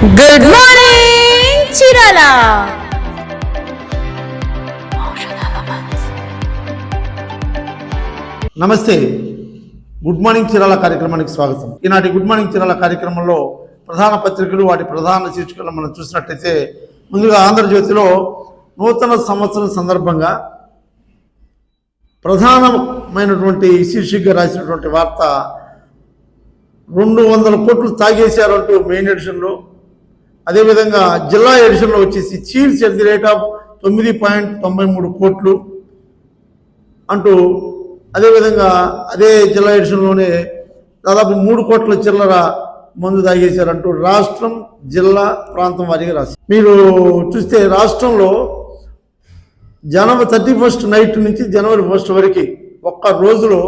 Good morning Chirala నమస్తే. Good morning Chirala కార్యక్రమానికి స్వాగతం. ఈనాటి గుడ్ మార్నింగ్ చిరాల కార్యక్రమంలో ప్రధాన పత్రికలు వాటి ప్రధాన శీర్షికలు మనం చూసినట్టయితే ముందుగా ఆంధ్రజ్యోతిలో నూతన సంవత్సరం సందర్భంగా ప్రధానమైనటువంటి శీర్షికగా రాసినటువంటి వార్త రెండు వందల కోట్లు తాగేశారంటూ మెయిన్ ఎడిషన్లో అదేవిధంగా జిల్లా ఎడిషన్లో వచ్చేసి చీల్స్ ఎట్ ది రేట్ ఆఫ్ తొమ్మిది పాయింట్ తొంభై మూడు కోట్లు అంటూ అదేవిధంగా అదే జిల్లా ఎడిషన్లోనే దాదాపు మూడు కోట్ల చిల్లర మందు తాగేశారంటూ రాష్ట్రం జిల్లా ప్రాంతం వారిగా రాశారు మీరు చూస్తే రాష్ట్రంలో జనవరి థర్టీ ఫస్ట్ నైట్ నుంచి జనవరి ఫస్ట్ వరకు ఒక్క రోజులో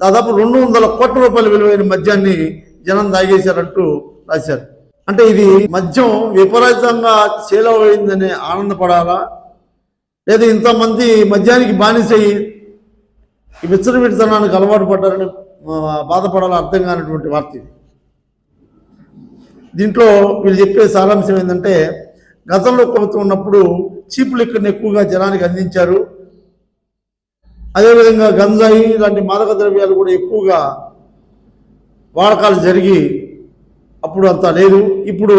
దాదాపు రెండు వందల కోట్ల రూపాయల విలువైన మద్యాన్ని జనం తాగేశారంటూ రాశారు. అంటే ఇది మద్యం విపరీతంగా సేల్ అయిందని ఆనందపడాలా? లేదా ఇంతమంది మద్యానికి బానిసయ్యి ఈ విచ్చరవిడితనానికి అలవాటు పడ్డారని బాధపడాలా బాధపడాలో? అర్థం కానటువంటి వార్త ఇది. దీంట్లో వీళ్ళు చెప్పే సారాంశం ఏంటంటే గతంలో ప్రభుత్వం ఉన్నప్పుడు చీప్ లిక్కర్ని ఎక్కువగా జనానికి అందించారు. అదేవిధంగా గంజాయి ఇలాంటి మాదక ద్రవ్యాలు కూడా ఎక్కువగా వాడకాలు జరిగి అప్పుడు అంత లేదు. ఇప్పుడు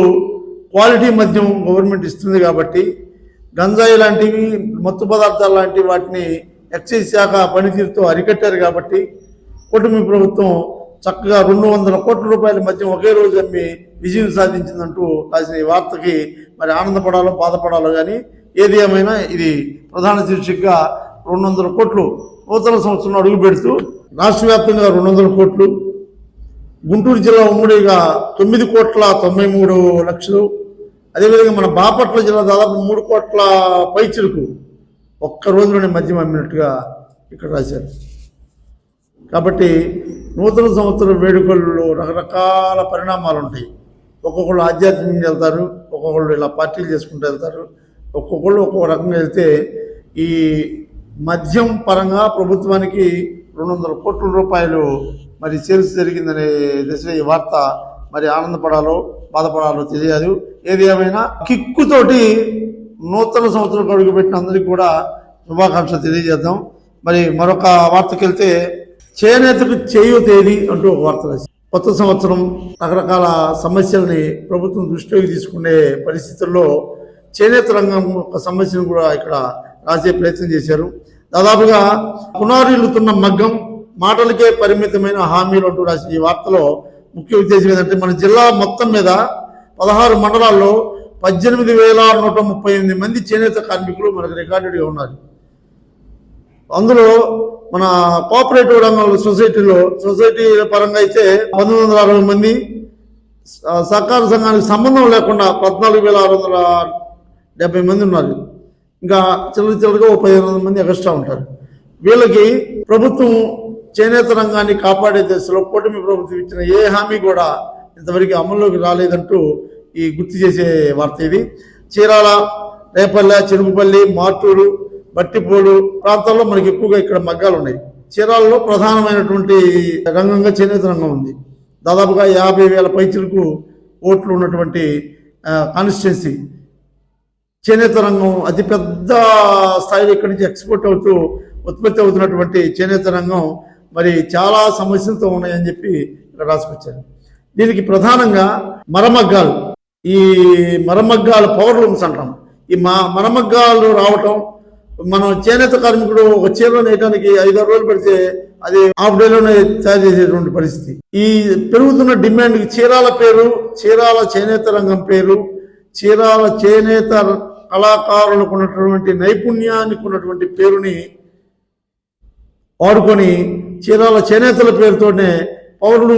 క్వాలిటీ మద్యం గవర్నమెంట్ ఇస్తుంది కాబట్టి గంజాయి లాంటివి మత్తు పదార్థాలు లాంటి వాటిని ఎక్సైజ్ శాఖ పనితీరుతో అరికట్టారు కాబట్టి కుటుంబ ప్రభుత్వం చక్కగా రెండు వందల కోట్ల రూపాయల మధ్య ఒకే రోజు అమ్మి విజయం సాధించిందంటూ రాసిన ఈ వార్తకి మరి ఆనందపడాలో బాధపడాలో కానీ ఏది ఏమైనా ఇది ప్రధాన శీర్షికగా రెండు వందల కోట్లు నూతన సంవత్సరం అడుగు పెడుతూ రాష్ట్ర వ్యాప్తంగా రెండు వందల కోట్లు గుంటూరు జిల్లా ఉమ్మడిగా తొమ్మిది కోట్ల తొంభై మూడు లక్షలు. అదేవిధంగా మన బాపట్ల జిల్లా దాదాపు మూడు కోట్ల పైచిలకు ఒక్క రోజులోనే మద్యం అమ్మినట్టుగా ఇక్కడ రాశారు. కాబట్టి నూతన సంవత్సరం వేడుకల్లో రకరకాల పరిణామాలు ఉంటాయి ఒక్కొక్కళ్ళు ఆధ్యాత్మికంగా వెళ్తారు ఒక్కొక్కళ్ళు ఇలా పార్టీలు చేసుకుంటూ వెళ్తారు ఒక్కొక్కళ్ళు ఒక్కొక్క రకంగా వెళ్తే ఈ మద్యం పరంగా ప్రభుత్వానికి రెండు వందల కోట్ల రూపాయలు మరి సేల్స్ జరిగిందనే దశలో ఈ వార్త మరి ఆనందపడాలో బాధపడాలో తెలియదు. ఏది ఏమైనా కిక్కుతోటి నూతన సంవత్సరం అడుగుపెట్టిన అందరికీ కూడా శుభాకాంక్షలు తెలియజేద్దాం. మరి మరొక వార్తకి వెళ్తే చేనేతకు చేయు తేదీ అంటూ ఒక వార్త రాసి కొత్త సంవత్సరం రకరకాల సమస్యల్ని ప్రభుత్వం దృష్టిలోకి తీసుకునే పరిస్థితుల్లో చేనేత రంగం యొక్క సమస్యను కూడా ఇక్కడ రాసే ప్రయత్నం చేశారు. దాదాపుగా పునారిల్లుతున్న మగ్గం మాటలకే పరిమితమైన హామీలు అంటూ రాసిన ఈ వార్తలో ముఖ్య ఉద్దేశం ఏంటంటే మన జిల్లా మొత్తం మీద పదహారు మండలాల్లో పద్దెనిమిది వేల నూట ముప్పై ఎనిమిది మంది చేనేత కార్మికులు మనకు రికార్డెడ్గా ఉన్నారు. అందులో మన కోఆపరేటివ్ రంగంలో సొసైటీలో సొసైటీ పరంగా అయితే పంతొమ్మిది వందల అరవై మంది సహకార సంఘానికి సంబంధం లేకుండా పద్నాలుగు వేల ఆరు వందల డెబ్బై మంది ఉన్నారు. ఇంకా చిల్లర చిల్లరగా ఒక పదిహేను మంది ఎక్స్ట్రా ఉంటారు. వీళ్ళకి ప్రభుత్వం చేనేత రంగాన్ని కాపాడే దశలో కూటమి ప్రభుత్వం ఇచ్చిన ఏ హామీ కూడా ఇంతవరకు అమల్లోకి రాలేదంటూ ఈ గుర్తు చేసే వార్త ఇది. చీరాల రేపల్లె చెరుకుపల్లి మార్టూరు బట్టిపూడు ప్రాంతాల్లో మనకి ఎక్కువగా ఇక్కడ మగ్గాలు ఉన్నాయి. చీరాలలో ప్రధానమైనటువంటి రంగంగా చేనేత రంగం ఉంది. దాదాపుగా యాభై వేల పైచులకు ఓట్లు ఉన్నటువంటి కాన్స్టిట్యున్సీ చేనేత రంగం అతిపెద్ద స్థాయిలో ఇక్కడి నుంచి ఎక్స్పోర్ట్ అవుతూ ఉత్పత్తి అవుతున్నటువంటి చేనేత రంగం మరి చాలా సమస్యలతో ఉన్నాయని చెప్పి ఇక్కడ రాసుకొచ్చారు. దీనికి ప్రధానంగా మరమగ్గాలు. ఈ మరమగ్గాల పవర్ లూమ్స్ అంటాం. ఈ మా మరమగ్గాలు రావటం మనం చేనేత కార్మికుడు ఒక చీరలో నేయడానికి ఐదారు రోజులు పడితే అది హాఫ్ డేలోనే తయారు చేసేటువంటి పరిస్థితి. ఈ పెరుగుతున్న డిమాండ్కి చీరాల పేరు చీరాల చేనేత రంగం పేరు చీరాల చేనేత కళాకారులకు ఉన్నటువంటి నైపుణ్యానికి ఉన్నటువంటి పేరుని వాడుకొని చీరాల చేనేతల పేరుతోనే పౌరులు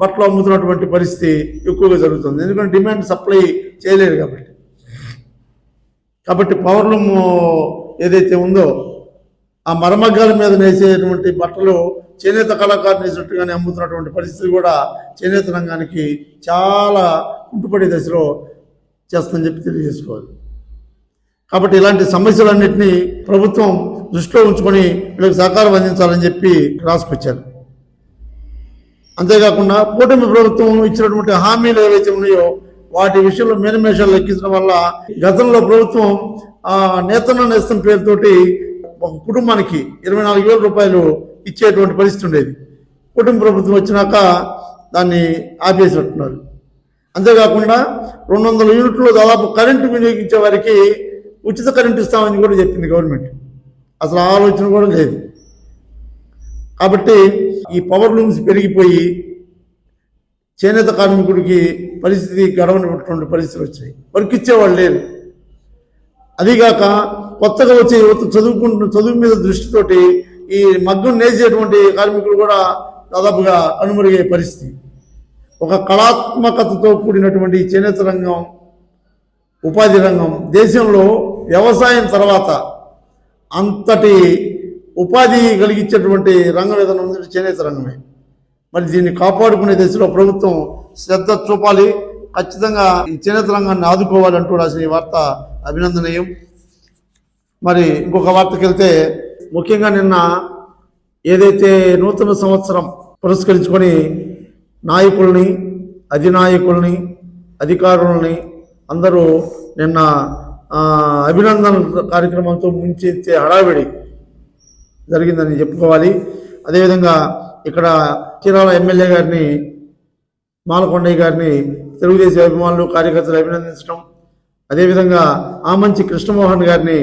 బట్టలు అమ్ముతున్నటువంటి పరిస్థితి ఎక్కువగా జరుగుతుంది. ఎందుకంటే డిమాండ్ సప్లై చేయలేరు కాబట్టి. కాబట్టి పౌర్ణం ఏదైతే ఉందో ఆ మరమగ్గాల మీద నేసేటువంటి బట్టలు చేనేత కళాకారులు నేసినట్టుగానే అమ్ముతున్నటువంటి పరిస్థితి కూడా చేనేత రంగానికి చాలా కుంటుపడే దశలో చేస్తుందని చెప్పి తెలియజేసుకోవాలి. కాబట్టి ఇలాంటి సమస్యలన్నింటినీ ప్రభుత్వం దృష్టిలో ఉంచుకొని వీళ్ళకి సహకారం అందించాలని చెప్పి రాసుకొచ్చారు. అంతేకాకుండా కూటమి ప్రభుత్వం ఇచ్చినటువంటి హామీలు ఏవైతే ఉన్నాయో వాటి విషయంలో మేనిమేషాలు లెక్కించడం వల్ల గతంలో ప్రభుత్వం నేతన్న నేస్తం పేరుతోటి ఒక కుటుంబానికి ఇరవై నాలుగు వేల రూపాయలు ఇచ్చేటువంటి పరిస్థితి ఉండేది. కుటుంబ ప్రభుత్వం వచ్చినాక దాన్ని ఆపేసినట్టున్నారు. అంతేకాకుండా రెండు వందల యూనిట్లు దాదాపు కరెంటు వినియోగించే వారికి ఉచిత కరెంటు ఇస్తామని కూడా చెప్పింది గవర్నమెంట్. అసలు ఆలోచన కూడా లేదు. కాబట్టి ఈ పవర్ లూమ్స్ పెరిగిపోయి చేనేత కార్మికుడికి పరిస్థితి గడవనటువంటి పరిస్థితులు వచ్చాయి. వర్క్ ఇచ్చేవాళ్ళు లేరు. అదీగాక కొత్తగా వచ్చే యువత చదువుకుంటున్న చదువు మీద దృష్టితోటి ఈ మగ్గం నేసేటువంటి కార్మికులు కూడా దాదాపుగా కనుమరుగే పరిస్థితి. ఒక కళాత్మకతతో కూడినటువంటి చేనేత రంగం ఉపాధి రంగం. దేశంలో వ్యవసాయం తర్వాత అంతటి ఉపాధి కలిగించేటువంటి రంగం ఏదైనా ఉందంటే చేనేత రంగమే. మరి దీన్ని కాపాడుకునే దశలో ప్రభుత్వం శ్రద్ధ చూపాలి. ఖచ్చితంగా ఈ చేనేత రంగాన్ని ఆదుకోవాలంటూ రాసిన ఈ వార్త అభినందనీయం. మరి ఇంకొక వార్తకి వెళ్తే ముఖ్యంగా నిన్న ఏదైతే నూతన సంవత్సరం పురస్కరించుకొని నాయకుల్ని అధినాయకుల్ని అధికారులని అందరూ నిన్న అభినందన కార్యక్రమంతో ముంచెత్తే హడావిడి జరిగిందని చెప్పుకోవాలి. అదేవిధంగా ఇక్కడ చీరాల ఎమ్మెల్యే గారిని మాలకొండయ్య గారిని తెలుగుదేశం అభిమానులు కార్యకర్తలు అభినందించడం. అదేవిధంగా ఆమంచి కృష్ణమోహన్ గారిని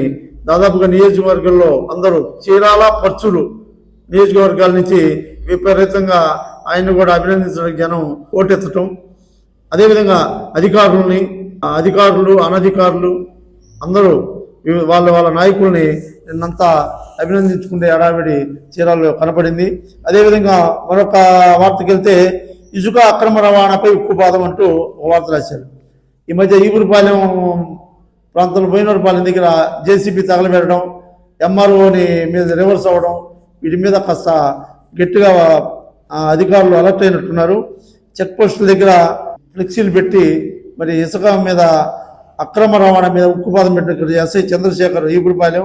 దాదాపుగా నియోజకవర్గంలో అందరూ చీరాల పర్చులు నియోజకవర్గాల నుంచి విపరీతంగా ఆయన్ని కూడా అభినందించడానికి జనం ఓటెత్తటం. అదేవిధంగా అధికారులని అధికారులు అనధికారులు అందరూ వాళ్ళ వాళ్ళ నాయకుల్ని నిన్నంతా అభినందించుకునే హడావిడి చీరాల్లో కనపడింది. అదేవిధంగా మరొక వార్తకి వెళ్తే ఇసుక అక్రమ రవాణాపై ఉక్కుపాదం అంటూ ఒక వార్త రాశారు. ఈ మధ్య ఈగురిపాలెం ప్రాంతంలో బోయినూరుపాలెం దగ్గర జేసీబీ తగలబెట్టడం ఎంఆర్ఓని మీద రివర్స్ అవ్వడం వీటి మీద కాస్త గట్టిగా అధికారులు అలర్ట్ అయినట్టున్నారు. చెక్ పోస్టుల దగ్గర ఫ్లెక్సీలు పెట్టి మరి ఇసుక మీద అక్రమ రవాణా మీద ఉక్కుపాదం పెట్టిన ఎస్ఐ చంద్రశేఖర్ ఈపురపాలెం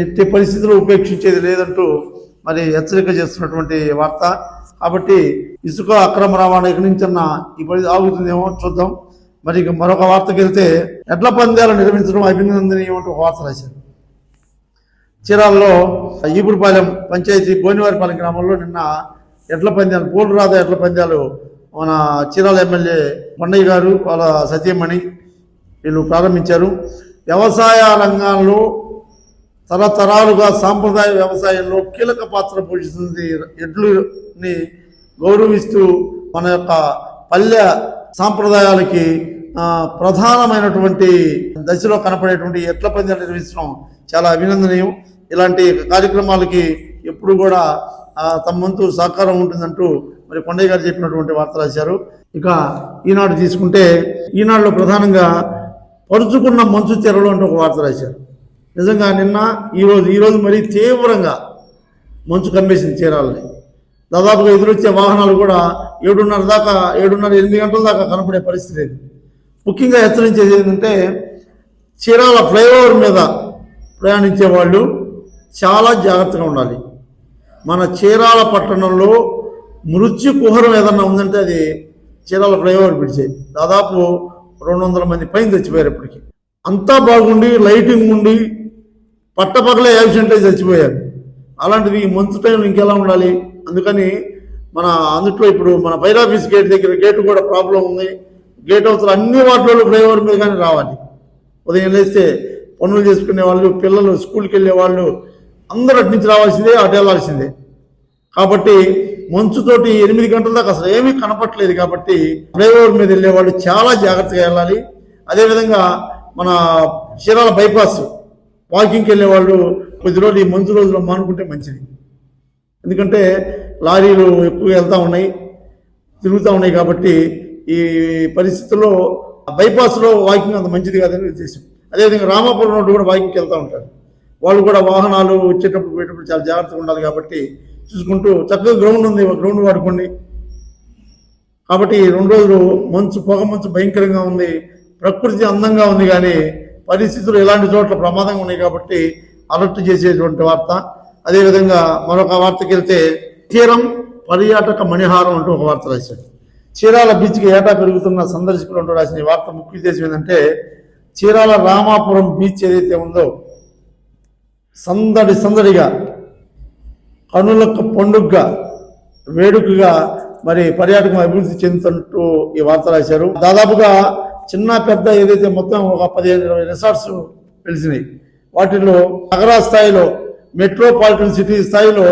ఎట్టి పరిస్థితుల్లో ఉపేక్షించేది లేదంటూ మరి హెచ్చరిక చేస్తున్నటువంటి వార్త. కాబట్టి ఇసుక అక్రమ రవాణా ఇక్కడి నుంచన్నా ఈ పరి ఆగుతుందేమో చూద్దాం. మరి ఇక మరొక వార్తకి వెళ్తే ఎడ్ల పందాలు నిర్మించడం అభినందనీయం అంటూ వార్త రాశారు. చీరాల్లో ఈపురపాలెం పంచాయతీ బోనివారిపాలెం గ్రామంలో నిన్న ఎడ్ల పందాలు పోలు రాదా ఎడ్ల పందాలు మన చీరాల ఎమ్మెల్యే కొండయ్య గారు వాళ్ళ సత్యమణి వీళ్ళు ప్రారంభించారు. వ్యవసాయ రంగాల్లో తరతరాలుగా సాంప్రదాయ వ్యవసాయంలో కీలక పాత్ర పోషిస్తుంది. ఎడ్లుని గౌరవిస్తూ మన యొక్క పల్లె సాంప్రదాయాలకి ప్రధానమైనటువంటి దశలో కనపడేటువంటి ఎట్ల పందాలు నిర్వహించడం చాలా అభినందనీయం. ఇలాంటి కార్యక్రమాలకి ఎప్పుడు కూడా తమ వంతు సహకారం ఉంటుందంటూ మరి కొండయ్య గారు చెప్పినటువంటి వార్త రాశారు. ఇక ఈనాడు తీసుకుంటే ఈనాడులో ప్రధానంగా పరుచుకున్న మంచు చెరలు అంటూ ఒక వార్త రాశారు. నిజంగా నిన్న ఈరోజు ఈరోజు మరీ తీవ్రంగా మంచు కమ్మేసింది చీరాలని దాదాపుగా ఎదురొచ్చే వాహనాలు కూడా ఏడున్నర దాకా ఏడున్నర ఎనిమిది గంటల దాకా కనపడే పరిస్థితి లేదు ముఖ్యంగా హెచ్చరించేది ఏంటంటే చీరాల ఫ్లైఓవర్ మీద ప్రయాణించే వాళ్ళు చాలా జాగ్రత్తగా ఉండాలి. మన చీరాల పట్టణంలో మృత్యు కుహరం ఏదన్నా ఉందంటే అది చీరాల ఫ్లైఓవర్ పిడిచే దాదాపు రెండు వందల మంది పైన చచ్చిపోయారు ఇప్పటికి. అంతా బాగుండి లైటింగ్ ఉండి పట్టపగలే యాక్సిడెంట్ అయి చచ్చిపోయారు. అలాంటిది ఈ మంచు టైంలో ఇంకెలా ఉండాలి? అందుకని మన అందుట్లో ఇప్పుడు మన బైరాఫీస్ గేట్ దగ్గర గేటు కూడా ప్రాబ్లం ఉంది. గేట్ అవసరం అన్ని వాటిలో ఫ్లైఓవర్ మీద కానీ రావాలి. ఉదయం లేస్తే పనులు చేసుకునే వాళ్ళు పిల్లలు స్కూల్కి వెళ్ళే వాళ్ళు అందరూ అటు నుంచి రావాల్సిందే అటు వెళ్ళాల్సిందే. కాబట్టి మంచుతోటి ఎనిమిది గంటల దాకా అసలు ఏమీ కనపట్లేదు కాబట్టి ఫ్లైఓవర్ మీద వెళ్ళే వాళ్ళు చాలా జాగ్రత్తగా వెళ్ళాలి. అదేవిధంగా మన చీరాల బైపాస్ వాకింగ్కి వెళ్ళే వాళ్ళు కొద్ది రోజులు ఈ మంచు రోజుల్లో మానుకుంటే మంచిది. ఎందుకంటే లారీలు ఎక్కువగా వెళ్తూ ఉన్నాయి తిరుగుతూ ఉన్నాయి కాబట్టి ఈ పరిస్థితుల్లో బైపాస్లో వాకింగ్ అంత మంచిది కాదని ఉద్దేశం. అదేవిధంగా రామాపురం రోడ్డు కూడా వాకింగ్కి వెళ్తూ ఉంటారు. వాళ్ళు కూడా వాహనాలు వచ్చేటప్పుడు పోయేటప్పుడు చాలా జాగ్రత్తగా ఉండాలి కాబట్టి చూసుకుంటూ చక్కగా గ్రౌండ్ ఉంది గ్రౌండ్ వాడుకోండి. కాబట్టి రెండు రోజులు మంచు పొగ మంచు భయంకరంగా ఉంది ప్రకృతి అందంగా ఉంది కానీ పరిస్థితులు ఇలాంటి చోట్ల ప్రమాదంగా ఉన్నాయి కాబట్టి అలర్ట్ చేసేటువంటి వార్త. అదేవిధంగా మరొక వార్తకి వెళ్తే తీరం పర్యాటక మణిహారం అంటూ ఒక వార్త రాశాడు చీరాల బీచ్కి ఏటా పెరుగుతున్న సందర్శకులు అంటూ రాసిన వార్త ముఖ్య ఉద్దేశం ఏంటంటే చీరాల రామాపురం బీచ్ ఏదైతే ఉందో సందడి సందడిగా కనులకు పండుగగా వేడుకగా మరి పర్యాటకం అభివృద్ధి చెందుతుంటూ ఈ వార్త రాశారు. దాదాపుగా చిన్న పెద్ద ఏదైతే మొత్తం ఒక పదిహేను ఇరవై రిసార్ట్స్ వెలిసినాయి. వాటిలో నగర స్థాయిలో మెట్రోపాలిటన్ సిటీ స్థాయిలో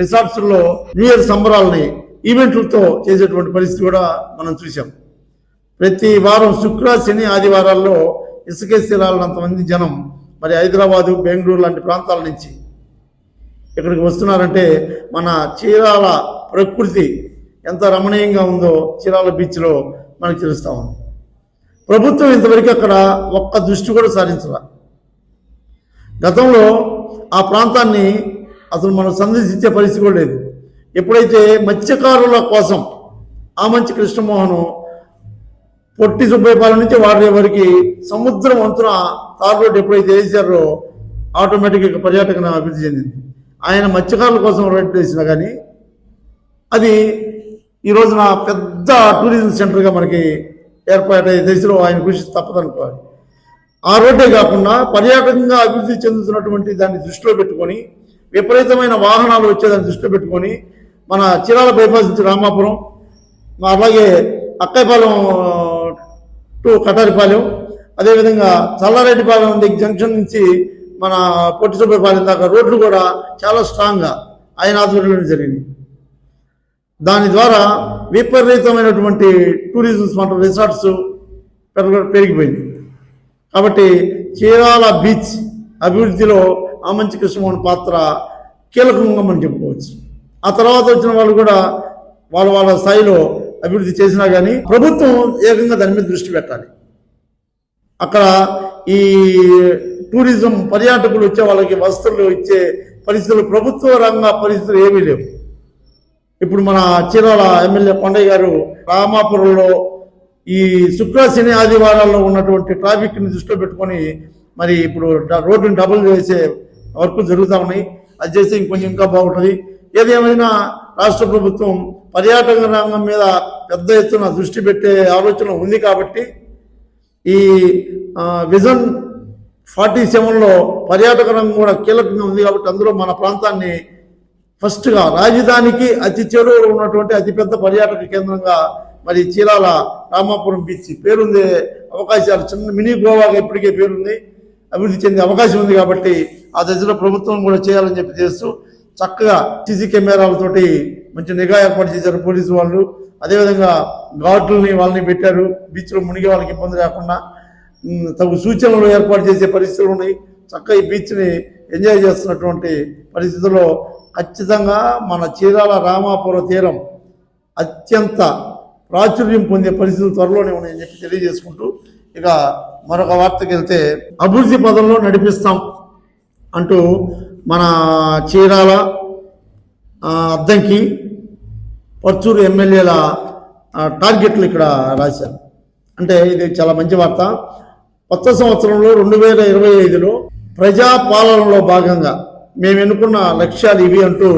రిసార్ట్స్లో న్యూ ఇయర్ సంబరాలని ఈవెంట్లతో చేసేటువంటి పరిస్థితి కూడా మనం చూసాం ప్రతి వారం శుక్ర శని ఆదివారాల్లో ఇసుకే తీరాలన్నంతమంది జనం మరి హైదరాబాదు బెంగళూరు లాంటి ప్రాంతాల నుంచి ఇక్కడికి వస్తున్నారంటే మన చీరాల ప్రకృతి ఎంత రమణీయంగా ఉందో చీరాల బీచ్లో మనకు తెలుస్తూ ఉంది. ప్రభుత్వం ఇంతవరకు అక్కడ ఒక్క దృష్టి కూడా సారించాల గతంలో ఆ ప్రాంతాన్ని అసలు మనం సందర్శించే పరిస్థితి కూడా లేదు. ఎప్పుడైతే మత్స్యకారుల కోసం ఆ మంచి కృష్ణమోహను పొట్టి సుబ్బయ్యపాలెం నుంచి వాడే వరకు సముద్రం వంతున తార్ ఎప్పుడైతే వేసారో ఆటోమేటిక్గా పర్యాటకం అభివృద్ధి చెందింది. ఆయన మత్స్యకారుల కోసం రోడ్ వేసినా కానీ అది ఈ రోజున పెద్ద టూరిజం సెంటర్గా మనకి ఏర్పాటు దశలో ఆయన కృషి తప్పదనుకోవాలి. ఆ రోడ్డే కాకుండా పర్యాటకంగా అభివృద్ధి చెందుతున్నటువంటి దాన్ని దృష్టిలో పెట్టుకొని విపరీతమైన వాహనాలు వచ్చేదాన్ని దృష్టిలో పెట్టుకొని మన చీరాల బైపాస్ నుంచి రామాపురం అలాగే అక్కైపాలెం టు కటారిపాలెం అదేవిధంగా చల్లారెడ్డిపాలెం దగ్గర జంక్షన్ నుంచి మన పొట్టిసుబ్బపాలెం దాకా రోడ్లు కూడా చాలా స్ట్రాంగ్గా ఆయన ఆధ్వర్యంలో జరిగింది దాని ద్వారా విపరీతమైనటువంటి టూరిజం మన రిసార్ట్స్ పెరగ పెరిగిపోయింది. కాబట్టి చీరాల బీచ్ అభివృద్ధిలో ఆమంచి కృష్ణమోహన్ పాత్ర కీలకంగా మనం చెప్పుకోవచ్చు. ఆ తర్వాత వచ్చిన వాళ్ళు కూడా వాళ్ళ వాళ్ళ స్థాయిలో అభివృద్ధి చేసినా కానీ ప్రభుత్వం ఏకంగా దాని మీద దృష్టి పెట్టాలి. అక్కడ ఈ టూరిజం పర్యాటకులు వచ్చే వాళ్ళకి వసతులు ఇచ్చే పరిస్థితులు ప్రభుత్వ రంగ పరిస్థితులు ఏమీ లేవు. ఇప్పుడు మన చీరాల ఎమ్మెల్యే కొండయ్య గారు రామాపురంలో ఈ శుక్ర శని ఆదివారాల్లో ఉన్నటువంటి ట్రాఫిక్ని దృష్టిలో పెట్టుకొని మరి ఇప్పుడు రోడ్డుని డబుల్ చేసే వర్క్ జరుగుతూ ఉన్నాయి. అది చేస్తే ఇంకొంచెం ఇంకా బాగుంటుంది. ఏదేమైనా రాష్ట్ర ప్రభుత్వం పర్యాటక రంగం మీద పెద్ద ఎత్తున దృష్టి పెట్టే ఆలోచన ఉంది కాబట్టి ఈ విజన్ ఫార్టీ సెవెన్లో పర్యాటక రంగం కూడా కీలకంగా ఉంది కాబట్టి అందులో మన ప్రాంతాన్ని ఫస్ట్గా రాజధానికి అతి చెరువులో ఉన్నటువంటి అతిపెద్ద పర్యాటక కేంద్రంగా మరి చీరాల రామాపురం బీచ్ పేరుందే అవకాశాలు చిన్న మినీ గోవాగా ఇప్పటికే పేరుంది. అభివృద్ధి చెందే అవకాశం ఉంది కాబట్టి ఆ దశలో ప్రభుత్వం కూడా చేయాలని చెప్పి చేస్తూ చక్కగా సీసీ కెమెరాలతోటి మంచి నిఘా ఏర్పాటు చేశారు పోలీసు వాళ్ళు. అదేవిధంగా ఘాట్లని వాళ్ళని పెట్టారు. బీచ్లో మునిగే వాళ్ళకి ఇబ్బంది లేకుండా తగు సూచనలు ఏర్పాటు చేసే పరిస్థితులు ఉన్నాయి. చక్కగా ఈ బీచ్ని ఎంజాయ్ చేస్తున్నటువంటి పరిస్థితుల్లో ఖచ్చితంగా మన చీరాల రామాపుర తీరం అత్యంత ప్రాచుర్యం పొందే పరిస్థితులు త్వరలోనే ఉన్నాయని చెప్పి తెలియజేసుకుంటూ ఇక మరొక వార్తకి వెళ్తే అభివృద్ధి పదంలో నడిపిస్తాం అంటూ మన చీరాల అద్దంకి పర్చూరు ఎమ్మెల్యేల టార్గెట్లు ఇక్కడ రాశారు. అంటే ఇది చాలా మంచి వార్త. కొత్త సంవత్సరంలో రెండు వేల ఇరవై ఐదులో ప్రజాపాలనలో భాగంగా మేము ఎన్నుకున్న లక్ష్యాలు ఇవి అంటూ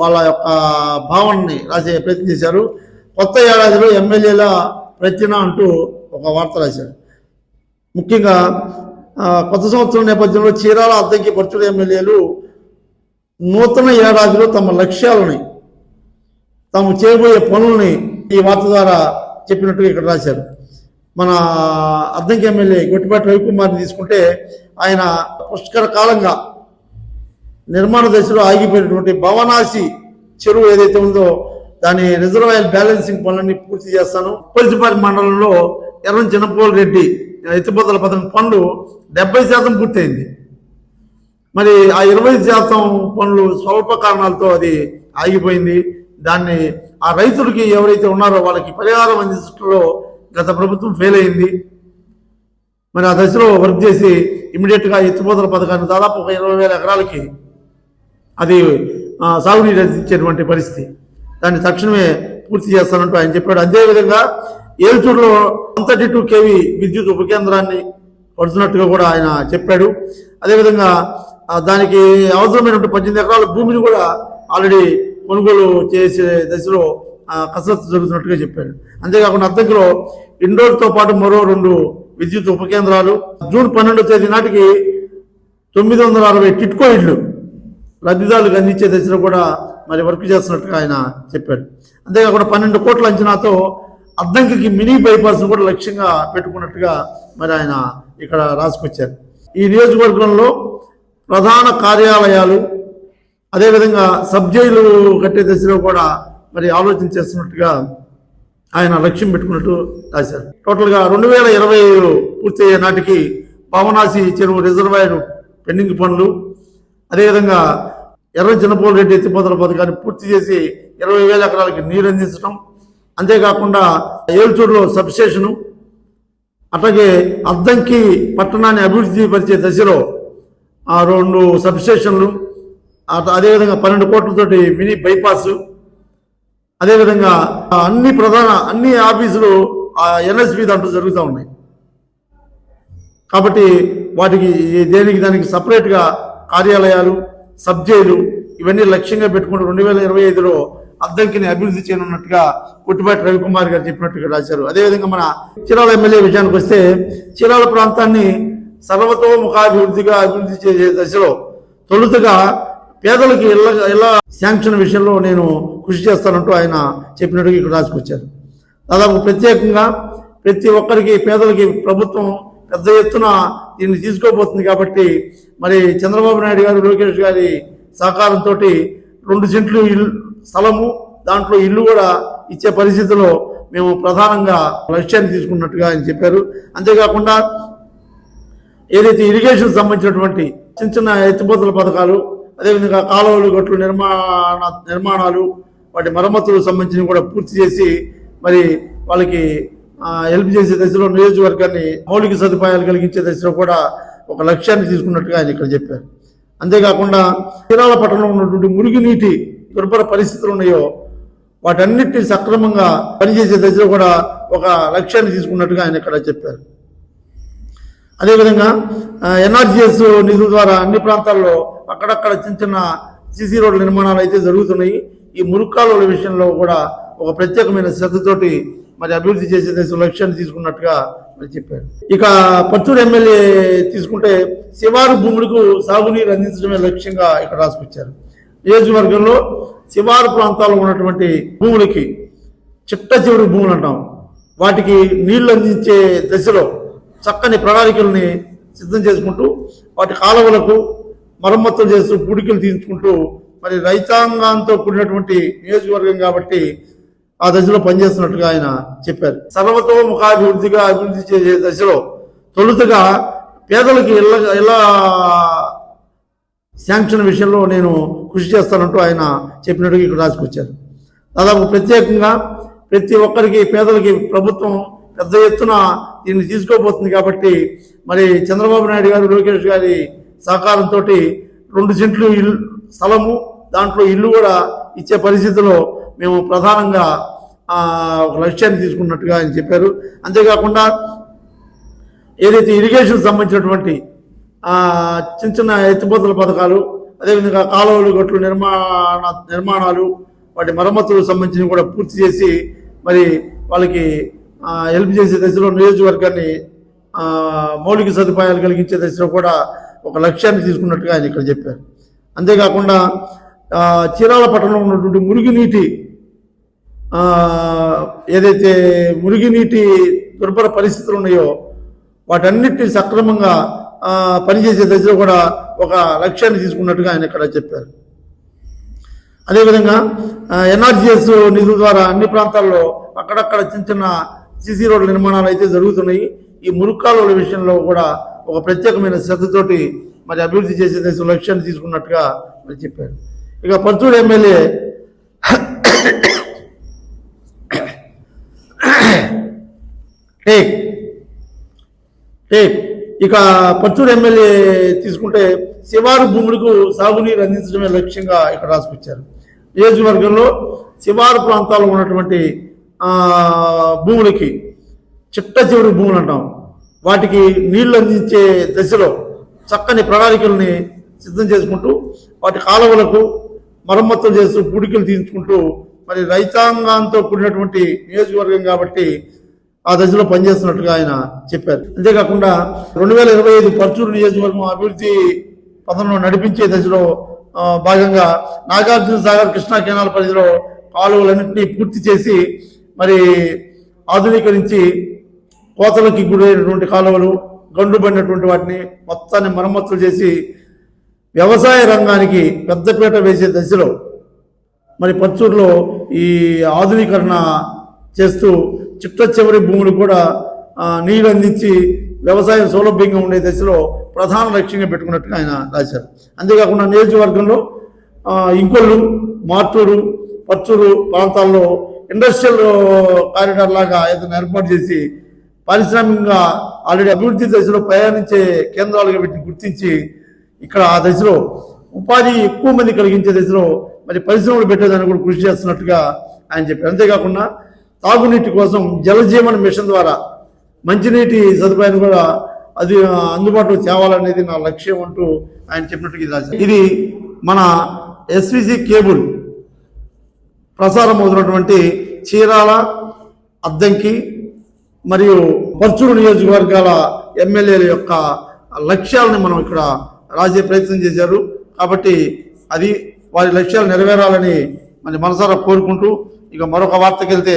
వాళ్ళ యొక్క భావనని రాసే ప్రయత్నం చేశారు. కొత్త ఏడాదిలో ఎమ్మెల్యేల ప్రతిన అంటూ ఒక వార్త రాశారు. ముఖ్యంగా కొత్త సంవత్సరం నేపథ్యంలో చీరాల అద్దంకి పరుచుల ఎమ్మెల్యేలు నూతన ఏడాదిలో తమ లక్ష్యాలని తాము చేయబోయే పనుల్ని ఈ వార్త ద్వారా చెప్పినట్టుగా ఇక్కడ రాశారు. మన అద్దంకి ఎమ్మెల్యే గొట్టిపాటి రవికుమార్ని తీసుకుంటే ఆయన పుష్కర కాలంగా నిర్మాణ దశలో ఆగిపోయినటువంటి భవనాసి చెరువు ఏదైతే ఉందో దాని రిజర్వాయర్ బ్యాలెన్సింగ్ పనులన్నీ పూర్తి చేస్తాను. కొలిసిపాటి మండలంలో ఎర్రం చిన్నపోల్ రెడ్డి ఎత్తిపోతల పథకం పనులు డెబ్బై శాతం పూర్తయింది. మరి ఆ ఇరవై శాతం పనులు స్వల్ప కారణాలతో అది ఆగిపోయింది. దాన్ని ఆ రైతులకి ఎవరైతే ఉన్నారో వాళ్ళకి పరిహారం అందించడంలో గత ప్రభుత్వం ఫెయిల్ అయింది. మరి ఆ దశలో వర్క్ చేసి ఇమీడియట్గా ఎత్తిపోతల పథకాన్ని దాదాపు ఒక ఇరవై వేల ఎకరాలకి అది సాగునీరు అందించేటువంటి పరిస్థితి. దాన్ని తక్షణమే పూర్తి చేస్తానంటూ ఆయన చెప్పాడు. అదేవిధంగా ఏల్చూరులో one thirty two K V ఉపకేంద్రాన్ని పడుతున్నట్టుగా కూడా ఆయన చెప్పాడు. అదేవిధంగా దానికి అవసరమైనటువంటి పద్దెనిమిది ఎకరాల భూమిని కూడా ఆల్రెడీ కొనుగోలు చేసే దశలో కసరత్తు జరుగుతున్నట్టుగా చెప్పారు అంతేకాకుండా అద్దెకులో ఇండోర్తో పాటు మరో రెండు విద్యుత్ ఉప కేంద్రాలు జూన్ పన్నెండో తేదీ నాటికి తొమ్మిది వందల అరవై టిట్కో ఇళ్ళు లబ్ధిదారులకు అందించే దశలో కూడా మరి వర్క్ చేస్తున్నట్టుగా ఆయన చెప్పాడు. అంతేకాకుండా పన్నెండు కోట్ల అంచనాతో అద్దంకి మినీ బైపాస్ కూడా లక్ష్యంగా పెట్టుకున్నట్టుగా మరి ఆయన ఇక్కడ రాసుకొచ్చారు. ఈ నియోజకవర్గంలో ప్రధాన కార్యాలయాలు అదేవిధంగా సబ్ జైలు కట్టే దశలో కూడా మరి ఆలోచన చేస్తున్నట్టుగా ఆయన లక్ష్యం పెట్టుకున్నట్టు రాశారు. టోటల్గా రెండు వేల ఇరవై పూర్తయ్యే నాటికి పావనాసి చెరువు రిజర్వాయర్ పెండింగ్ పనులు అదేవిధంగా ఎర్ర చిన్నపోలు రెడ్డి ఎత్తిపోతల పథకాన్ని పూర్తి చేసి ఇరవై వేల ఎకరాలకి నీరు అందించడం అంతేకాకుండా ఏల్చూరులో సబ్స్టేషను అట్లాగే అద్దంకి పట్టణాన్ని అభివృద్ధి పరిచే దశలో ఆ రెండు సబ్స్టేషన్లు అదేవిధంగా పన్నెండు కోట్లతోటి మినీ బైపాస్ అదేవిధంగా అన్ని ప్రధాన అన్ని ఆఫీసులు ఎన్ఎస్పి దాంట్లో జరుగుతూ ఉన్నాయి. కాబట్టి వాటికి దేనికి దానికి సపరేట్గా కార్యాలయాలు సబ్జైలు ఇవన్నీ లక్ష్యంగా పెట్టుకుంటూ రెండు వేల ఇరవై ఐదులో అద్దంకిని అభివృద్ధి చేయనున్నట్టుగా కొట్టిపాటి రవికుమార్ గారు చెప్పినట్టుగా రాశారు. అదేవిధంగా మన చీరాల ఎమ్మెల్యే విషయానికి వస్తే చీరాల ప్రాంతాన్ని సర్వతోముఖాభివృద్ధిగా అభివృద్ధి చేసే దశలో తొలుతగా పేదలకి ఇళ్ళ ఇళ్ళ శాంక్షన్ విషయంలో నేను కృషి చేస్తానంటూ ఆయన చెప్పినట్టుగా ఇక్కడ రాసుకొచ్చారు. దాదాపు ప్రత్యేకంగా ప్రతి ఒక్కరికి పేదలకి ప్రభుత్వం పెద్ద ఎత్తున దీన్ని తీసుకోబోతుంది కాబట్టి మరి చంద్రబాబు నాయుడు గారు లోకేష్ గారి సహకారంతో రెండు సెంట్లు ఇల్లు స్థలము దాంట్లో ఇల్లు కూడా ఇచ్చే పరిస్థితిలో మేము ప్రధానంగా లక్ష్యాన్ని తీసుకున్నట్టుగా ఆయన చెప్పారు. అంతేకాకుండా ఏదైతే ఇరిగేషన్ సంబంధించినటువంటి చిన్న చిన్న ఎత్తిపోతల పథకాలు అదేవిధంగా కాలువలు గట్లు నిర్మాణ నిర్మాణాలు వాటి మరమ్మతులకు సంబంధించి కూడా పూర్తి చేసి మరి వాళ్ళకి హెల్ప్ చేసే దశలో నియోజకవర్గాన్ని మౌలిక సదుపాయాలు కలిగించే దశలో కూడా ఒక లక్ష్యాన్ని తీసుకున్నట్టుగా ఆయన ఇక్కడ చెప్పారు. అంతేకాకుండా తీరాల పట్టణంలో ఉన్నటువంటి మురుగునీటి దుర్భర పరిస్థితులు ఉన్నాయో వాటన్నిటిని సక్రమంగా పనిచేసే దశలో కూడా ఒక లక్ష్యాన్ని తీసుకున్నట్టుగా ఆయన ఇక్కడ చెప్పారు. అదేవిధంగా ఎన్ఆర్జిఎస్ నిధుల ద్వారా అన్ని ప్రాంతాల్లో అక్కడక్కడ చిన్న చిన్న సిసి రోడ్ల నిర్మాణాలు అయితే జరుగుతున్నాయి. ఈ మురుక్కాలుల విషయంలో కూడా ఒక ప్రత్యేకమైన శ్రద్ధతోటి మరి అభివృద్ధి చేసే దేశం లక్ష్యాన్ని తీసుకున్నట్టుగా మరి చెప్పారు. ఇక పచ్చూరు ఎమ్మెల్యే తీసుకుంటే శివారు భూములకు సాగునీరు అందించడమే లక్ష్యంగా ఇక్కడ రాసుకొచ్చారు. నియోజకవర్గంలో శివారు ప్రాంతాల్లో ఉన్నటువంటి భూములకి చిట్ట చివరి భూములు అంటాం. వాటికి నీళ్ళు అందించే దశలో చక్కని ప్రణాళికల్ని సిద్ధం చేసుకుంటూ వాటి కాలువలకు మరమ్మతులు చేస్తూ పూడికలు తీసుకుంటూ మరి రైతాంగంతో కూడినటువంటి నియోజకవర్గం కాబట్టి ఆ దశలో పనిచేస్తున్నట్టుగా ఆయన చెప్పారు. సర్వతోముఖాభివృద్ధిగా అభివృద్ధి చేసే దశలో తొలుతగా పేదలకి ఇళ్ళ ఎలా శాంక్షన్ విషయంలో నేను కృషి చేస్తానంటూ ఆయన చెప్పినట్టుగా ఇక్కడ రాసుకొచ్చారు. దాదాపు ప్రత్యేకంగా ప్రతి ఒక్కరికి పేదలకి ప్రభుత్వం పెద్ద ఎత్తున దీన్ని తీసుకోబోతుంది కాబట్టి మరి చంద్రబాబు నాయుడు గారు లోకేష్ గారి సహకారంతో రెండు సెంట్లు ఇల్లు స్థలము దాంట్లో ఇల్లు కూడా ఇచ్చే పరిస్థితిలో మేము ప్రధానంగా ఒక లక్ష్యాన్ని తీసుకున్నట్టుగా ఆయన చెప్పారు. అంతేకాకుండా ఏదైతే ఇరిగేషన్ సంబంధించినటువంటి చిన్న చిన్న ఎత్తిపోతల పథకాలు అదేవిధంగా కాలువలు గట్లు నిర్మాణ నిర్మాణాలు వాటి మరమ్మతులకు సంబంధించినవి కూడా పూర్తి చేసి మరి వాళ్ళకి హెల్ప్ చేసే దశలో నియోజకవర్గాన్ని మౌలిక సదుపాయాలు కలిగించే దశలో కూడా ఒక లక్ష్యాన్ని తీసుకున్నట్టుగా ఆయన ఇక్కడ చెప్పారు. అంతేకాకుండా చీరాల పట్టణంలో ఉన్నటువంటి మురుగునీటి ఏదైతే మురుగునీటి దుర్భర పరిస్థితులు ఉన్నాయో వాటన్నిటిని సక్రమంగా పనిచేసే దశలో కూడా ఒక లక్ష్యాన్ని తీసుకున్నట్టుగా ఆయన ఇక్కడ చెప్పారు. అదేవిధంగా ఎన్ఆర్జిఎస్ నిధుల ద్వారా అన్ని ప్రాంతాల్లో అక్కడక్కడ చిన్న చిన్న సిసి రోడ్ల నిర్మాణాలు అయితే జరుగుతున్నాయి. ఈ మురుక్కాలుల విషయంలో కూడా ఒక ప్రత్యేకమైన శ్రద్ధతోటి మరి అభివృద్ధి చేసే దేశం లక్ష్యాన్ని తీసుకున్నట్టుగా మరి చెప్పారు. ఇక పర్చూరు ఎమ్మెల్యే టేక్ టేక్ ఇక పచ్చూరు ఎమ్మెల్యే తీసుకుంటే శివారు భూములకు సాగునీరు అందించడమే లక్ష్యంగా ఇక్కడ రాసుకొచ్చారు నియోజకవర్గంలో శివారు ప్రాంతాల్లో ఉన్నటువంటి భూములకి చిట్ట చివరి భూములు అంటాం. వాటికి నీళ్ళు అందించే దశలో చక్కని ప్రణాళికల్ని సిద్ధం చేసుకుంటూ వాటి కాలువలకు మరమ్మతులు చేస్తూ పూడికలు తీయించుకుంటూ మరి రైతాంగంతో కూడినటువంటి నియోజకవర్గం కాబట్టి ఆ దశలో పనిచేస్తున్నట్టుగా ఆయన చెప్పారు. అంతేకాకుండా రెండు వేల ఇరవై ఐదు పరచూరు నియోజకవర్గం అభివృద్ధి పథంలో నడిపించే దశలో భాగంగా నాగార్జున సాగర్ కృష్ణా కెనాల్ పరిధిలో కాలువలన్నింటినీ పూర్తి చేసి మరి ఆధునీకరించి కోతలకి గురైనటువంటి కాలువలు గండుబడినటువంటి వాటిని మొత్తాన్ని మరమ్మతులు చేసి వ్యవసాయ రంగానికి పెద్దపీట వేసే దశలో మరి పచ్చూరులో ఈ ఆధునీకరణ చేస్తూ చిట్ట చివరి భూములు కూడా నీరు అందించి వ్యవసాయం సౌలభ్యంగా ఉండే దశలో ప్రధాన లక్ష్యంగా పెట్టుకున్నట్టుగా ఆయన రాశారు. అంతేకాకుండా నియోజకవర్గంలో ఇంకొల్లు మార్టూరు పచ్చూరు ప్రాంతాల్లో ఇండస్ట్రియల్ కారిడార్ లాగా ఏదైనా ఏర్పాటు చేసి పారిశ్రామికంగా ఆల్రెడీ అభివృద్ధి దశలో ప్రయాణించే కేంద్రాలుగా వీటిని గుర్తించి ఇక్కడ ఆ దశలో ఉపాధి ఎక్కువ మంది కలిగించే దశలో మరి పరిశ్రమలు పెట్టేదాన్ని కూడా కృషి చేస్తున్నట్టుగా ఆయన చెప్పారు అంతేకాకుండా తాగునీటి కోసం జలజీవన మిషన్ ద్వారా మంచినీటి సదుపాయాన్ని కూడా అది అందుబాటులో తేవాలనేది నా లక్ష్యం అంటూ ఆయన చెప్పినట్టుగా ఇది రాశారు. ఇది మన ఎస్విసి కేబుల్ ప్రసారం అవుతున్నటువంటి చీరాల అద్దంకి మరియు పర్చూరు నియోజకవర్గాల ఎమ్మెల్యేల యొక్క లక్ష్యాలను మనం ఇక్కడ రాసే ప్రయత్నం చేశారు. కాబట్టి అది వారి లక్ష్యాలు నెరవేరాలని మరి మనసారా కోరుకుంటూ ఇక మరొక వార్తకి వెళ్తే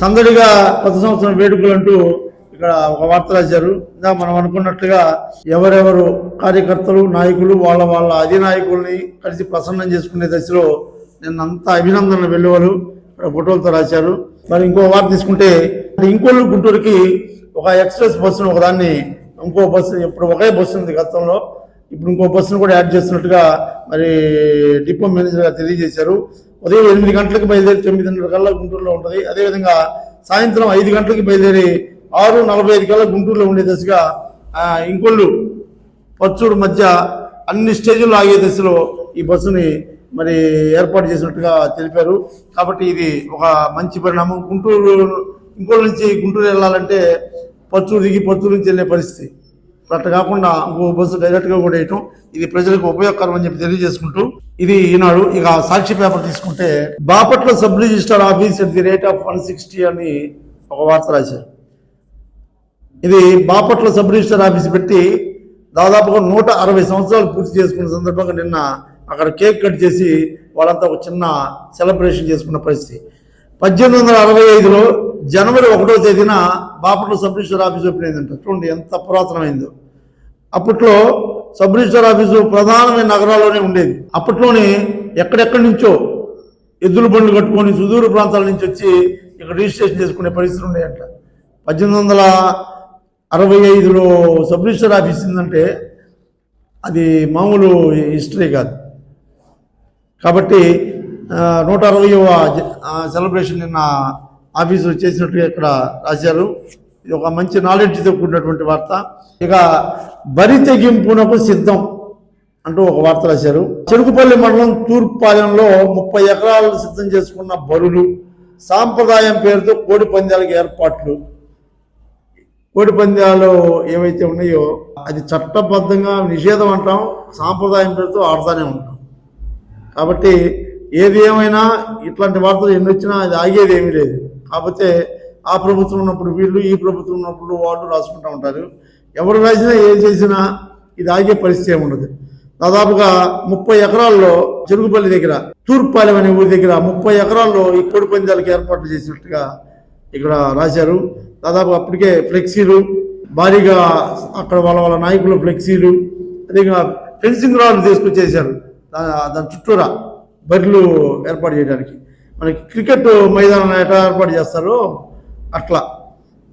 సందడిగా కొత్త సంవత్సరం వేడుకలు అంటూ ఇక్కడ ఒక వార్త రాశారు. ఇందా మనం అనుకున్నట్లుగా ఎవరెవరు కార్యకర్తలు నాయకులు వాళ్ళ వాళ్ళ అధినాయకుల్ని కలిసి ప్రసన్నం చేసుకునే దశలో నిన్నంతా అభినందనలు వెళ్ళేవారు ఇక్కడ ఫోటోలతో రాశారు. మరి ఇంకో వార్త తీసుకుంటే ఇంకోళ్ళు గుంటూరుకి ఒక ఎక్స్ప్రెస్ బస్సును ఒకదాన్ని ఇంకో బస్సు ఇప్పుడు ఒకే బస్సు ఉంది గతంలో. ఇప్పుడు ఇంకో బస్సును కూడా యాడ్ చేస్తున్నట్టుగా మరి డిపో మేనేజర్ గారు తెలియజేశారు. ఉదయం ఎనిమిది గంటలకు బయలుదేరి తొమ్మిదిన్నర కల్లా గుంటూరులో ఉంటుంది. అదేవిధంగా సాయంత్రం ఐదు గంటలకు బయలుదేరి ఆరు నలభై ఐదు కల్లా గుంటూరులో ఉండే దశగా ఇంకొళ్ళు పచ్చూరు మధ్య అన్ని స్టేజీల్లో ఆగే దశలో ఈ బస్సుని మరి ఏర్పాటు చేసినట్టుగా తెలిపారు. కాబట్టి ఇది ఒక మంచి పరిణామం. గుంటూరు ఇంకోళ్ళ నుంచి గుంటూరు వెళ్ళాలంటే పచ్చూరు దిగి పచ్చూరు నుంచి వెళ్ళే పరిస్థితి. అట్లా కాకుండా ఇంకో బస్సు డైరెక్ట్గా కూడా వేయటం ఇది ప్రజలకు ఉపయోగకరం అని చెప్పి తెలియజేసుకుంటూ ఇది ఈనాడు ఇక సాక్షి పేపర్ తీసుకుంటే Bapatla sub register office at the rate of one sixty అని ఒక వార్త రాశారు. ఇది బాపట్ల సబ్ రిజిస్టర్ ఆఫీస్ పెట్టి దాదాపుగా నూట అరవై సంవత్సరాలు పూర్తి చేసుకున్న సందర్భంగా నిన్న అక్కడ కేక్ కట్ చేసి వాళ్ళంతా ఒక చిన్న సెలబ్రేషన్ చేసుకున్న పరిస్థితి. పద్దెనిమిది వందల అరవై ఐదులో జనవరి ఒకటో తేదీన Bapatla sub register office open అయిందంట. చూడండి ఎంత పురాతనమైందో. అప్పట్లో సబ్ రిజిస్టర్ ఆఫీసు ప్రధానమైన నగరాల్లోనే ఉండేది. అప్పట్లోనే ఎక్కడెక్కడి నుంచో ఎద్దుల బండ్లు కట్టుకొని సుదూర ప్రాంతాల నుంచి వచ్చి ఇక్కడ రిజిస్ట్రేషన్ చేసుకునే పరిస్థితులు ఉన్నాయంట. పద్దెనిమిది వందల అరవై ఐదులో సబ్ రిజిస్టర్ ఆఫీస్ ఏంటంటే అది మామూలు హిస్టరీ కాదు. కాబట్టి నూట అరవయవ సెలబ్రేషన్ నిన్న ఆఫీసులో చేసినట్టుగా ఇక్కడ రాశారు. ఇది ఒక మంచి నాలెడ్జ్తో కూడినటువంటి వార్త. ఇక బరి తెగింపునకు సిద్ధం అంటూ ఒక వార్త రాశారు. చెరుకుపల్లి మండలం తూర్పాలెంలో ముప్పై ఎకరాలు సిద్ధం చేసుకున్న బరులు సాంప్రదాయం పేరుతో కోడి పందాలకు ఏర్పాట్లు. కోడి పందాలు ఏవైతే ఉన్నాయో అది చట్టబద్ధంగా నిషేధం అంటాం సాంప్రదాయం పేరుతో ఆడుతూనే ఉంటాం. కాబట్టి ఏది ఏమైనా ఇట్లాంటి వార్తలు ఎన్ని వచ్చినా అది ఆగేది ఏమీ లేదు. కాకపోతే ఆ ప్రభుత్వం ఉన్నప్పుడు వీళ్ళు ఈ ప్రభుత్వం ఉన్నప్పుడు వాళ్ళు రాసుకుంటూ ఉంటారు. ఎవరు రాసినా ఏం చేసినా ఇది ఆగే పరిస్థితి ఏముండదు దాదాపుగా ముప్పై ఎకరాల్లో చెరుగుపల్లి దగ్గర తూర్పాలెం అనే ఊరి దగ్గర ముప్పై ఎకరాల్లో ఈ కోడి పందాలకు ఏర్పాట్లు చేసినట్టుగా ఇక్కడ రాశారు. దాదాపు అప్పటికే ఫ్లెక్సీలు భారీగా అక్కడ వాళ్ళ వాళ్ళ నాయకులు ఫ్లెక్సీలు అదేవిధంగా ఫెన్సింగ్ రాళ్ళు తీసుకొచ్చేసారు దాని చుట్టూరా బరిలు ఏర్పాటు చేయడానికి. మనకి క్రికెట్ మైదానం ఎట్లా ఏర్పాటు చేస్తారో అట్లా.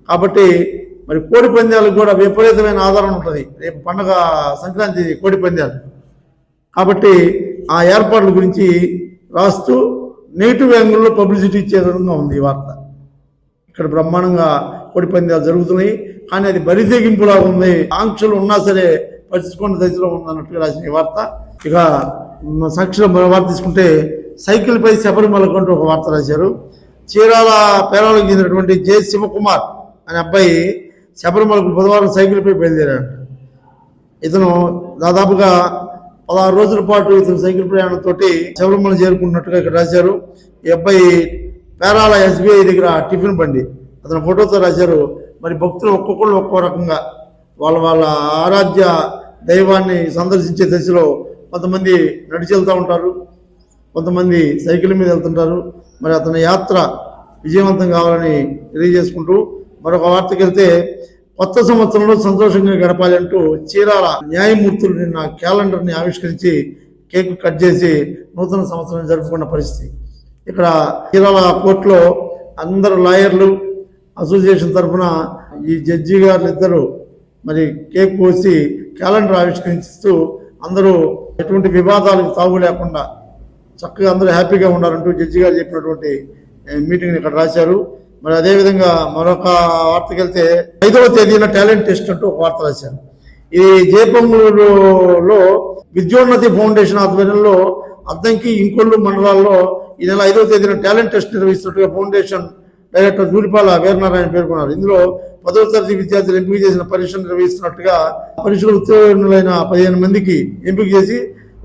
కాబట్టి మరి కోడి పందాలకు కూడా విపరీతమైన ఆధారం ఉంటుంది. రేపు పండగ సంక్రాంతి కోడి పందాలు. కాబట్టి ఆ ఏర్పాట్ల గురించి రాస్తూ నెగిటివ్ యాంగిల్లో పబ్లిసిటీ ఇచ్చే విధంగా ఉంది ఈ వార్త. ఇక్కడ బ్రహ్మాండంగా కోడి పందాలు జరుగుతున్నాయి. కానీ అది బరి తెగింపులాగా ఉంది. ఆంక్షలు ఉన్నా సరే పరిస్థితి దశలో ఉందన్నట్టుగా రాసిన ఈ వార్త. ఇక సాక్షిలో మరో వార్త తీసుకుంటే సైకిల్పై శబరిమలకు అంటూ ఒక వార్త రాశారు. చీరాల పేరాలకు చెందినటువంటి జె శివకుమార్ అనే అబ్బాయి శబరిమలకు బుధవారం సైకిల్పై బయలుదేరాడు. ఇతను దాదాపుగా పదహారు రోజుల పాటు ఇతను సైకిల్ ప్రయాణంతో శబరిమల చేరుకున్నట్టుగా ఇక్కడ రాశారు. ఈ అబ్బాయి పేరాల ఎస్బీఐ దగ్గర టిఫిన్ బండి అతని ఫోటోతో రాశారు. మరి భక్తులు ఒక్కొక్కళ్ళు ఒక్కో రకంగా వాళ్ళ వాళ్ళ ఆరాధ్య దైవాన్ని సందర్శించే దశలో కొంతమంది నడిచి వెళ్తూ ఉంటారు కొంతమంది సైకిల్ మీద వెళ్తుంటారు. మరి అతని యాత్ర విజయవంతం కావాలని తెలియజేసుకుంటూ మరొక వార్తకి వెళ్తే కొత్త సంవత్సరంలో సంతోషంగా గడపాలి అంటూ చీరాల న్యాయమూర్తులు నిన్న క్యాలెండర్ని ఆవిష్కరించి కేక్ కట్ చేసి నూతన సంవత్సరం జరుపుకున్న పరిస్థితి. ఇక్కడ చీరాల కోర్టులో అందరు లాయర్లు అసోసియేషన్ తరఫున ఈ జడ్జి గారు ఇద్దరు మరి కేక్ కోసి క్యాలెండర్ ఆవిష్కరిస్తూ అందరూ ఎటువంటి వివాదాలకు తావు లేకుండా చక్కగా అందరూ హ్యాపీగా ఉండాలంటూ జడ్జి గారు చెప్పినటువంటి మీటింగ్ని ఇక్కడ రాశారు. మరి అదేవిధంగా మరొక వార్తకి వెళ్తే ఐదవ తేదీన టాలెంట్ టెస్ట్ అంటూ ఒక వార్త రాశారు. ఈ జయపంగులో విద్యోన్నతి ఫౌండేషన్ ఆధ్వర్యంలో అద్దంకి ఇంకొల్లు మండలాల్లో ఈ నెల ఐదవ తేదీన టాలెంట్ టెస్ట్ నిర్వహిస్తున్నట్టుగా ఫౌండేషన్ డైరెక్టర్ దూరిపాల వీరనారాయణ పేర్కొన్నారు. ఇందులో పదవ తరగతి విద్యార్థులు ఎంపిక చేసిన పరీక్షలు నిర్వహిస్తున్నట్టుగా పరీక్షలు ఉత్తీర్ణులైన పదిహేను మందికి ఎంపిక చేసి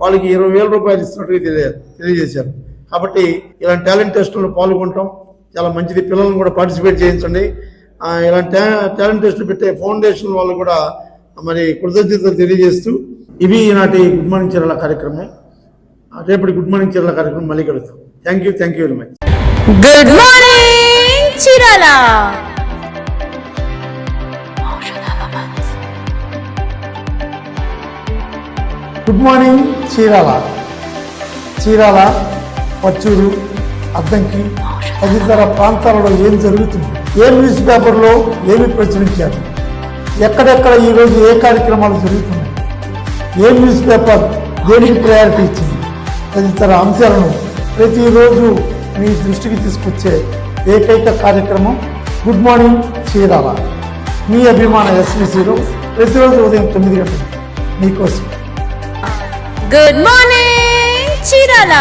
వాళ్ళకి ఇరవై వేల రూపాయలు ఇస్తున్నట్టుగా తెలియ తెలియజేశారు. కాబట్టి ఇలాంటి టాలెంట్ టెస్టుల్లో పాల్గొనటం చాలా మంచిది. పిల్లలను కూడా పార్టిసిపేట్ చేయించండి. ఇలాంటి టాలెంట్ టెస్టులు పెట్టే ఫౌండేషన్ వాళ్ళు కూడా మరి కృతజ్ఞతలు తెలియజేస్తూ ఇవి ఈనాటి గుడ్ మార్నింగ్ చీరల కార్యక్రమం రేపటి గుడ్ మార్నింగ్ చీరల కార్యక్రమం మళ్ళీ కలుగుతాం thank you thank you very much. Good morning Chirala! Good morning Chirala. Chirala Pachchuru Addanki తదితర ప్రాంతాలలో ఏం జరుగుతుంది? ఏ న్యూస్ పేపర్లో ఏమి ప్రచురించారు? ఎక్కడెక్కడ ఈరోజు ఏ కార్యక్రమాలు జరుగుతున్నాయి? ఏ న్యూస్ పేపర్ దేనికి ప్రయారిటీ ఇచ్చింది? తదితర అంశాలను ప్రతిరోజు మీ దృష్టికి తీసుకొచ్చే ఏకైక కార్యక్రమం గుడ్ మార్నింగ్ చీరాల. మీ అభిమాన ఎస్బీసీలో ప్రతిరోజు ఉదయం తొమ్మిది గంటలు మీకోసం గుడ్ మార్నింగ్ చీరాల